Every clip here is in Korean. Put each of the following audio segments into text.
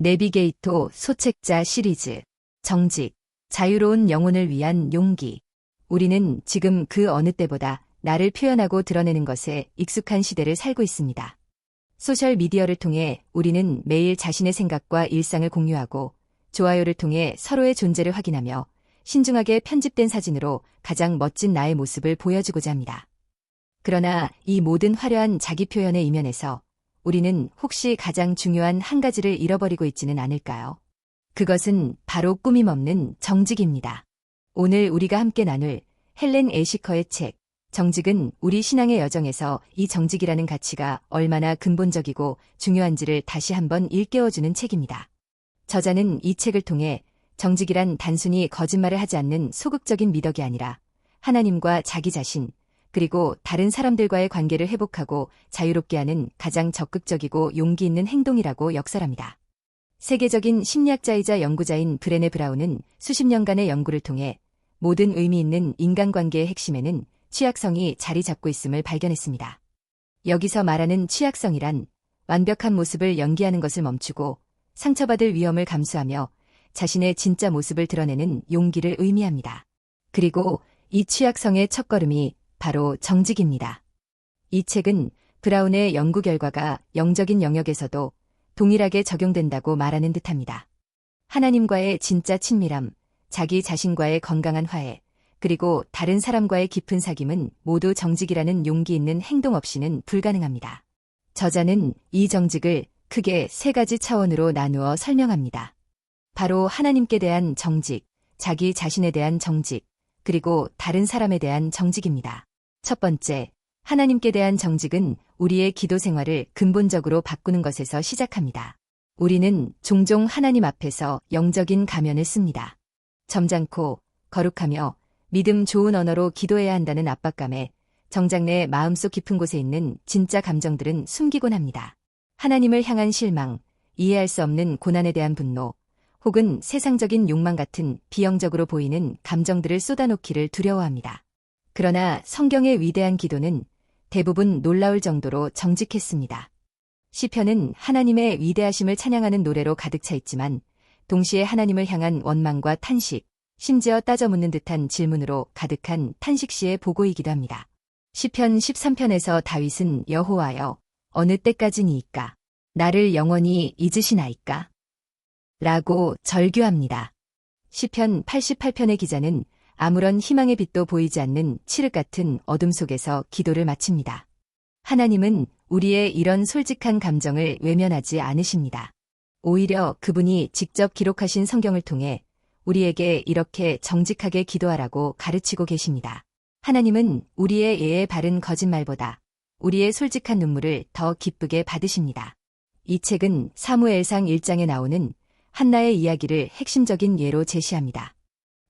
내비게이토 소책자 시리즈 정직 자유로운 영혼을 위한 용기 우리는 지금 그 어느 때보다 나를 표현하고 드러내는 것에 익숙한 시대를 살고 있습니다. 소셜 미디어를 통해 우리는 매일 자신의 생각과 일상을 공유하고 좋아요를 통해 서로의 존재를 확인하며 신중하게 편집된 사진으로 가장 멋진 나의 모습을 보여주고자 합니다. 그러나 이 모든 화려한 자기 표현의 이면에서 우리는 혹시 가장 중요한 한 가지를 잃어버리고 있지는 않을까요? 그것은 바로 꾸밈 없는 정직입니다. 오늘 우리가 함께 나눌 헬렌 에시커의 책, 정직은 우리 신앙의 여정에서 이 정직이라는 가치가 얼마나 근본적이고 중요한지를 다시 한번 일깨워주는 책입니다. 저자는 이 책을 통해 정직이란 단순히 거짓말을 하지 않는 소극적인 미덕이 아니라 하나님과 자기 자신, 그리고 다른 사람들과의 관계를 회복하고 자유롭게 하는 가장 적극적이고 용기 있는 행동이라고 역설합니다. 세계적인 심리학자이자 연구자인 브레네 브라운은 수십 년간의 연구를 통해 모든 의미 있는 인간관계의 핵심에는 취약성이 자리 잡고 있음을 발견했습니다. 여기서 말하는 취약성이란 완벽한 모습을 연기하는 것을 멈추고 상처받을 위험을 감수하며 자신의 진짜 모습을 드러내는 용기를 의미합니다. 그리고 이 취약성의 첫걸음이 바로 정직입니다. 이 책은 브라운의 연구 결과가 영적인 영역에서도 동일하게 적용된다고 말하는 듯합니다. 하나님과의 진짜 친밀함, 자기 자신과의 건강한 화해, 그리고 다른 사람과의 깊은 사귐은 모두 정직이라는 용기 있는 행동 없이는 불가능합니다. 저자는 이 정직을 크게 세 가지 차원으로 나누어 설명합니다. 바로 하나님께 대한 정직, 자기 자신에 대한 정직, 그리고 다른 사람에 대한 정직입니다. 첫 번째, 하나님께 대한 정직은 우리의 기도 생활을 근본적으로 바꾸는 것에서 시작합니다. 우리는 종종 하나님 앞에서 영적인 가면을 씁니다. 점잖고 거룩하며 믿음 좋은 언어로 기도해야 한다는 압박감에 정작 내 마음속 깊은 곳에 있는 진짜 감정들은 숨기곤 합니다. 하나님을 향한 실망, 이해할 수 없는 고난에 대한 분노, 혹은 세상적인 욕망 같은 비영적으로 보이는 감정들을 쏟아놓기를 두려워합니다. 그러나 성경의 위대한 기도는 대부분 놀라울 정도로 정직했습니다. 시편은 하나님의 위대하심을 찬양하는 노래로 가득 차 있지만 동시에 하나님을 향한 원망과 탄식, 심지어 따져 묻는 듯한 질문으로 가득한 탄식시의 보고이기도 합니다. 시편 13편에서 다윗은 여호와여 어느 때까지니이까 나를 영원히 잊으시나이까 라고 절규합니다. 시편 88편의 기자는 아무런 희망의 빛도 보이지 않는 칠흑 같은 어둠 속에서 기도를 마칩니다. 하나님은 우리의 이런 솔직한 감정을 외면하지 않으십니다. 오히려 그분이 직접 기록하신 성경을 통해 우리에게 이렇게 정직하게 기도하라고 가르치고 계십니다. 하나님은 우리의 예의 바른 거짓말보다 우리의 솔직한 눈물을 더 기쁘게 받으십니다. 이 책은 사무엘상 1장에 나오는 한나의 이야기를 핵심적인 예로 제시합니다.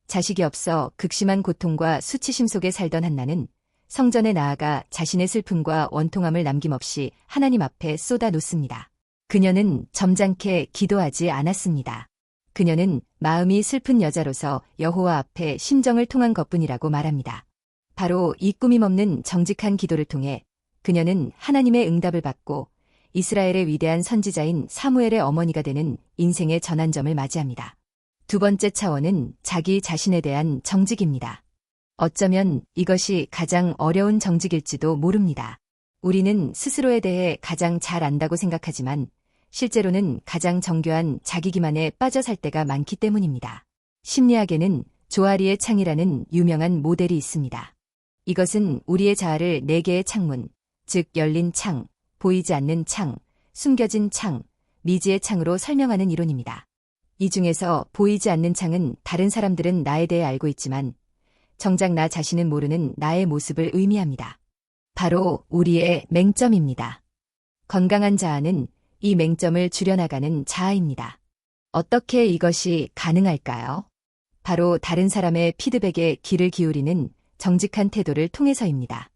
자식이 없어 극심한 고통과 수치심 속에 살던 한나는 성전에 나아가 자신의 슬픔과 원통함을 남김없이 하나님 앞에 쏟아 놓습니다. 그녀는 점잖게 기도하지 않았습니다. 그녀는 마음이 슬픈 여자로서 여호와 앞에 심정을 통한 것뿐이라고 말합니다. 바로 이 꾸밈 없는 정직한 기도를 통해 그녀는 하나님의 응답을 받고 이스라엘의 위대한 선지자인 사무엘의 어머니가 되는 인생의 전환점을 맞이합니다. 두 번째 차원은 자기 자신에 대한 정직입니다. 어쩌면 이것이 가장 어려운 정직일지도 모릅니다. 우리는 스스로에 대해 가장 잘 안다고 생각하지만 실제로는 가장 정교한 자기 기만에 빠져 살 때가 많기 때문입니다. 심리학에는 조아리의 창이라는 유명한 모델이 있습니다. 이것은 우리의 자아를 네 개의 창문, 즉 열린 창, 보이지 않는 창, 숨겨진 창, 미지의 창으로 설명하는 이론입니다. 이 중에서 보이지 않는 창은 다른 사람들은 나에 대해 알고 있지만 정작 나 자신은 모르는 나의 모습을 의미합니다. 바로 우리의 맹점입니다. 건강한 자아는 이 맹점을 줄여나가는 자아입니다. 어떻게 이것이 가능할까요? 바로 다른 사람의 피드백에 귀를 기울이는 정직한 태도를 통해서입니다.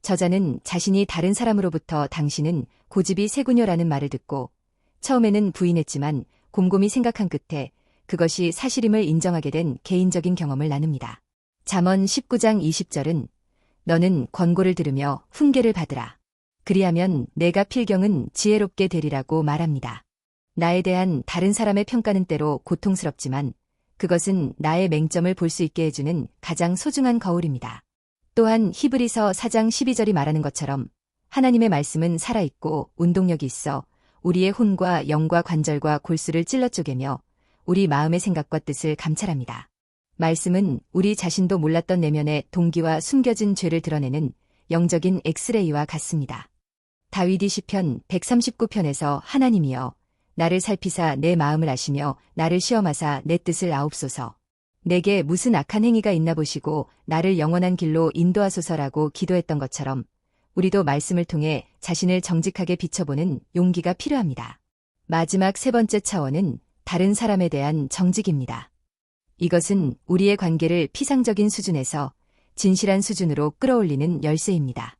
저자는 자신이 다른 사람으로부터 당신은 고집이 세군요라는 말을 듣고 처음에는 부인했지만 곰곰이 생각한 끝에 그것이 사실임을 인정하게 된 개인적인 경험을 나눕니다. 잠언 19장 20절은 너는 권고를 들으며 훈계를 받으라. 그리하면 내가 필경은 지혜롭게 되리라고 말합니다. 나에 대한 다른 사람의 평가는 때로 고통스럽지만 그것은 나의 맹점을 볼 수 있게 해주는 가장 소중한 거울입니다. 또한 히브리서 4장 12절이 말하는 것처럼 하나님의 말씀은 살아있고 운동력이 있어 우리의 혼과 영과 관절과 골수를 찔러 쪼개며 우리 마음의 생각과 뜻을 감찰합니다. 말씀은 우리 자신도 몰랐던 내면의 동기와 숨겨진 죄를 드러내는 영적인 엑스레이와 같습니다. 다윗이 시편 139편에서 하나님이여 나를 살피사 내 마음을 아시며 나를 시험하사 내 뜻을 아옵소서. 내게 무슨 악한 행위가 있나 보시고 나를 영원한 길로 인도하소서라고 기도했던 것처럼 우리도 말씀을 통해 자신을 정직하게 비춰보는 용기가 필요합니다. 마지막 세 번째 차원은 다른 사람에 대한 정직입니다. 이것은 우리의 관계를 피상적인 수준에서 진실한 수준으로 끌어올리는 열쇠입니다.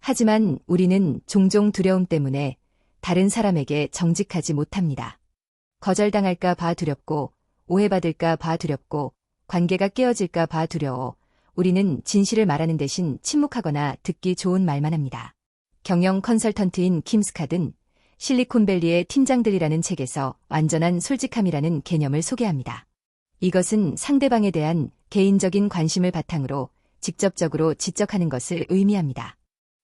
하지만 우리는 종종 두려움 때문에 다른 사람에게 정직하지 못합니다. 거절당할까 봐 두렵고, 오해받을까 봐 두렵고, 관계가 깨어질까 봐 두려워 우리는 진실을 말하는 대신 침묵하거나 듣기 좋은 말만 합니다. 경영 컨설턴트인 킴스카든 실리콘밸리의 팀장들이라는 책에서 완전한 솔직함이라는 개념을 소개합니다. 이것은 상대방에 대한 개인적인 관심을 바탕으로 직접적으로 지적하는 것을 의미합니다.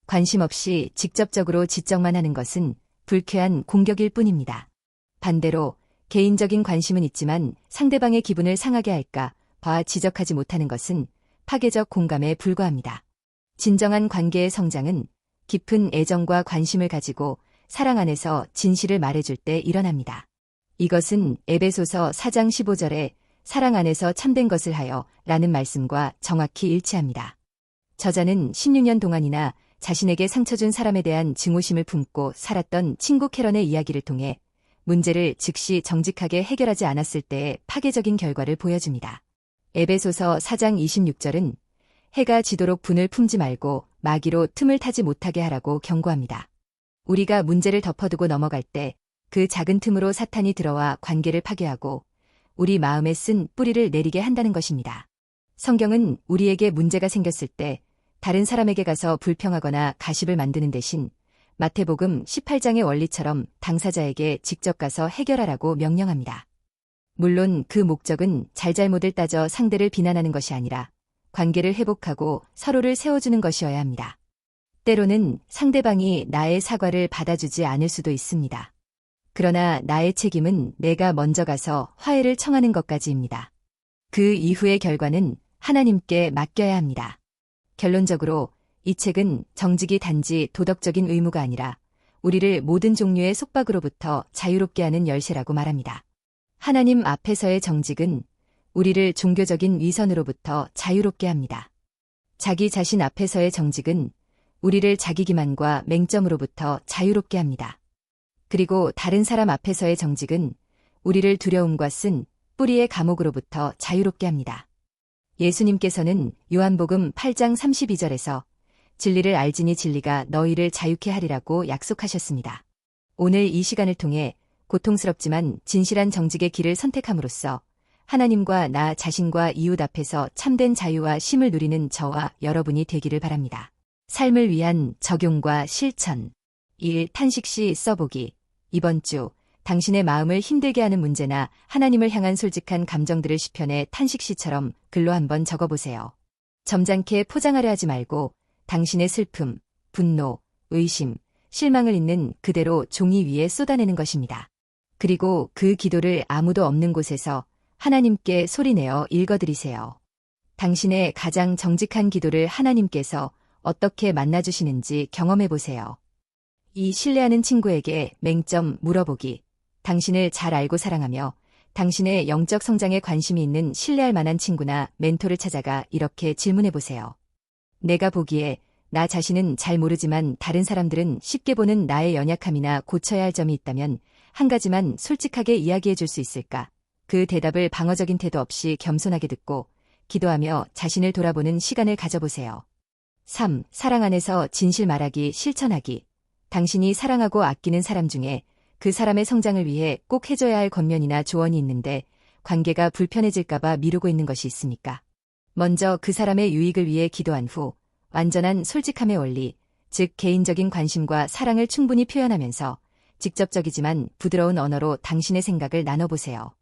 관심 없이 직접적으로 지적만 하는 것은 불쾌한 공격일 뿐입니다. 반대로 개인적인 관심은 있지만 상대방의 기분을 상하게 할까 봐 지적하지 못하는 것은 파괴적 공감에 불과합니다. 진정한 관계의 성장은 깊은 애정과 관심을 가지고 사랑 안에서 진실을 말해줄 때 일어납니다. 이것은 에베소서 4장 15절에 사랑 안에서 참된 것을 하여 라는 말씀과 정확히 일치합니다. 저자는 16년 동안이나 자신에게 상처 준 사람에 대한 증오심을 품고 살았던 친구 캐런의 이야기를 통해 문제를 즉시 정직하게 해결하지 않았을 때의 파괴적인 결과를 보여줍니다. 에베소서 4장 26절은 해가 지도록 분을 품지 말고 마귀로 틈을 타지 못하게 하라고 경고합니다. 우리가 문제를 덮어두고 넘어갈 때 그 작은 틈으로 사탄이 들어와 관계를 파괴하고 우리 마음에 쓴 뿌리를 내리게 한다는 것입니다. 성경은 우리에게 문제가 생겼을 때 다른 사람에게 가서 불평하거나 가십을 만드는 대신 마태복음 18장의 원리처럼 당사자에게 직접 가서 해결하라고 명령합니다. 물론 그 목적은 잘잘못을 따져 상대를 비난하는 것이 아니라 관계를 회복하고 서로를 세워주는 것이어야 합니다. 때로는 상대방이 나의 사과를 받아주지 않을 수도 있습니다. 그러나 나의 책임은 내가 먼저 가서 화해를 청하는 것까지입니다. 그 이후의 결과는 하나님께 맡겨야 합니다. 결론적으로 이 책은 정직이 단지 도덕적인 의무가 아니라 우리를 모든 종류의 속박으로부터 자유롭게 하는 열쇠라고 말합니다. 하나님 앞에서의 정직은 우리를 종교적인 위선으로부터 자유롭게 합니다. 자기 자신 앞에서의 정직은 우리를 자기 기만과 맹점으로부터 자유롭게 합니다. 그리고 다른 사람 앞에서의 정직은 우리를 두려움과 쓴 뿌리의 감옥으로부터 자유롭게 합니다. 예수님께서는 요한복음 8장 32절에서 진리를 알지니 진리가 너희를 자유케 하리라고 약속하셨습니다. 오늘 이 시간을 통해 고통스럽지만 진실한 정직의 길을 선택함으로써 하나님과 나 자신과 이웃 앞에서 참된 자유와 심을 누리는 저와 여러분이 되기를 바랍니다. 삶을 위한 적용과 실천 1. 탄식 시 써보기 이번 주 당신의 마음을 힘들게 하는 문제나 하나님을 향한 솔직한 감정들을 시편에 탄식 시처럼 글로 한번 적어보세요. 점잖게 포장하려 하지 말고 당신의 슬픔, 분노, 의심, 실망을 있는 그대로 종이 위에 쏟아내는 것입니다. 그리고 그 기도를 아무도 없는 곳에서 하나님께 소리내어 읽어드리세요. 당신의 가장 정직한 기도를 하나님께서 어떻게 만나주시는지 경험해 보세요. 이 신뢰하는 친구에게 맹점 물어보기. 당신을 잘 알고 사랑하며 당신의 영적 성장에 관심이 있는 신뢰할 만한 친구나 멘토를 찾아가 이렇게 질문해 보세요. 내가 보기에 나 자신은 잘 모르지만 다른 사람들은 쉽게 보는 나의 연약함이나 고쳐야 할 점이 있다면 한 가지만 솔직하게 이야기해 줄 수 있을까? 그 대답을 방어적인 태도 없이 겸손하게 듣고 기도하며 자신을 돌아보는 시간을 가져보세요. 3. 사랑 안에서 진실 말하기 실천하기. 당신이 사랑하고 아끼는 사람 중에 그 사람의 성장을 위해 꼭 해줘야 할 권면이나 조언이 있는데 관계가 불편해질까봐 미루고 있는 것이 있습니까? 먼저 그 사람의 유익을 위해 기도한 후 완전한 솔직함의 원리, 즉 개인적인 관심과 사랑을 충분히 표현하면서 직접적이지만 부드러운 언어로 당신의 생각을 나눠보세요.